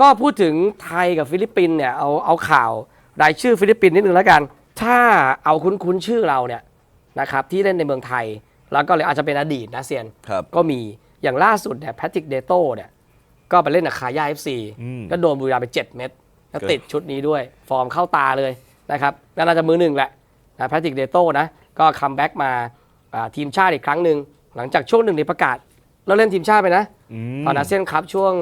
ก็พูดถึงไทยกับฟิลิปปินส์เนี่ยเอาเอาข่าวรายชื่อฟิลิปปินส์นิดนึงแล้วกัน ถ้าเอาคุ้นๆชื่อเราเนี่ยนะครับที่เล่นในเมืองไทย แล้วก็เลยอาจจะเป็นอดีตนะเซียนครับก็มีอย่างล่าสุดเนี่ยแพทริกเดโต้เนี่ยก็ไปเล่นกับคาย่าเอฟซีอืมก็โดนบุรีรัมย์ไป 7 เม็ดแล้วเกิดติดชุดนี้ด้วยฟอร์มเข้าตาเลยนะครับน่าจะมือหนึ่งแหละนะแพทริกเดโต้นะก็คัมแบ็กมาอ่าทีมชาติอีกครั้งหนึ่งหลังจากช่วงหนึ่งในประกาศแล้วเล่นทีมชาติไปนะมตอนอาเซียนคัพช่วง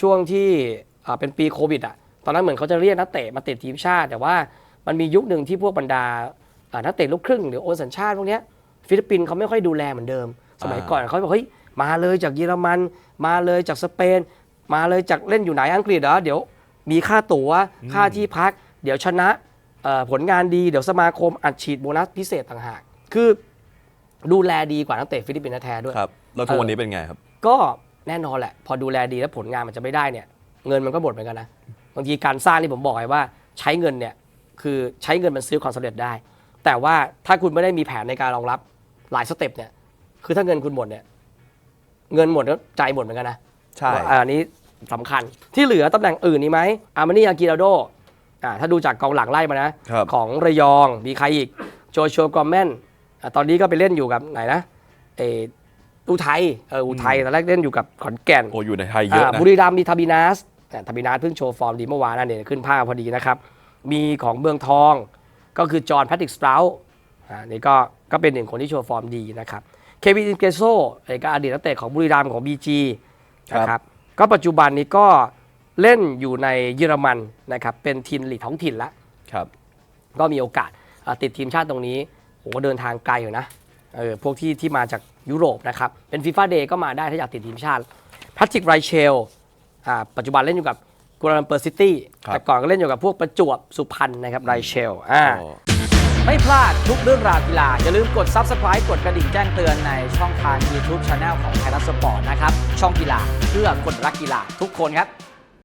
ช่วงที่อ่า เป็นปีโควิดอะตอนนั้นเหมือนเขาจะเรียกนักเตะมาติดทีมชาติ แต่ว่ามันมียุคหนึ่งที่พวกบรรดาอ่านักเตะลูกครึ่งหรือโอนสัญชาติพวกเนี้ยฟิลิปปินส์เขาไม่ค่อยดูแลเหมือนเดิม สมัยก่อนเขาบอกเฮ้ยมาเลยจากเยอรมัน มาเลยจากสเปน มาเลยจากเล่นอยู่ไหนอังกฤษเหรอเดี๋ยวมีค่าตั๋วค่าที่พัก เดี๋ยวชนะเอ่อผลงานดีเดี๋ยวสมาคมอัดฉีดโบนัสพิเศษต่างหาก คือดูแลดีกว่านักเตะฟิลิปปินส์แท้ๆด้วยครับแล้วทุกวันนี้เป็นไงครับ ก็แน่นอนแหละ พอดูแลดีแล้วผลงานมันจะไม่ได้เนี่ย เงินมันก็หมดเหมือนกันนะบางทีการสร้างที่ผมบอกไงว่าใช้เงินเนี่ยคือใช้เงินมันซื้อความสำเร็จได้ แต่ว่าถ้าคุณไม่ได้มีแผนในการรองรับหลายสเต็ปเนี่ยคือถ้าเงินคุณหมดเนี่ยเงินหมดแล้วใจหมดเหมือนกันนะใช่อ่าอันนี้สำคัญที่เหลือตำแหน่งอื่นนี่ไหมอามานี่อากิราโดอ่าถ้าดูจากกองหลังไล่มานะครับของระยองมีใครอีกโจชัวกอมแมนอะตอนนี้ก็ไปเล่นอยู่กับไหนนะเอออุทัยเอออุทัยตอนแรกเล่นอยู่กับขอนแก่นโอ้อยู่ในไทยเยอะอ่านะบุรีรัมย์มีทาบินาส แต่ทาบินาสเพิ่งโชว์ฟอร์มดีเมื่อวานนั่นเองขึ้นภาพพอดีนะครับ มีของเมืองทองก็คือจอห์นแพทริกสปราวอ่านี่ก็ก็เป็นหนึ่งคนที่โชว์ฟอร์มดีนะครับเควินเกโซเอกอดีตนักเตะของบุรีรัมย์ของ BG นะครับก็ปัจจุบันนี้ก็เล่นอยู่ในเยอรมันนะครับเป็นทีมลีกท้องถิ่นแล้วครับก็มีโอกาสอ่าติดทีมชาติตรงนี้โหเดินทางไกลอยู่นะเออพวกที่ที่มาจากยุโรปนะครับเป็นฟีฟ่าเดย์ก็มาได้ถ้าอยากติดทีมชาติแพทริกไรเชลอ่า ปัจจุบันเล่นอยู่กับกัวลาลัมเปอร์ซิตี้ครับแต่ก่อนก็เล่นอยู่กับพวกประจวบสุพรรณนะครับไรเชลอ่าก็ไม่พลาดทุกเรื่องราวกีฬา อย่าลืมกด Subscribe กดกระดิ่งแจ้งเตือนในช่องทาง YouTube Channel ของไทยรัฐสปอร์ตนะครับ ช่องกีฬาเพื่อคนรักกีฬาทุกคนครับ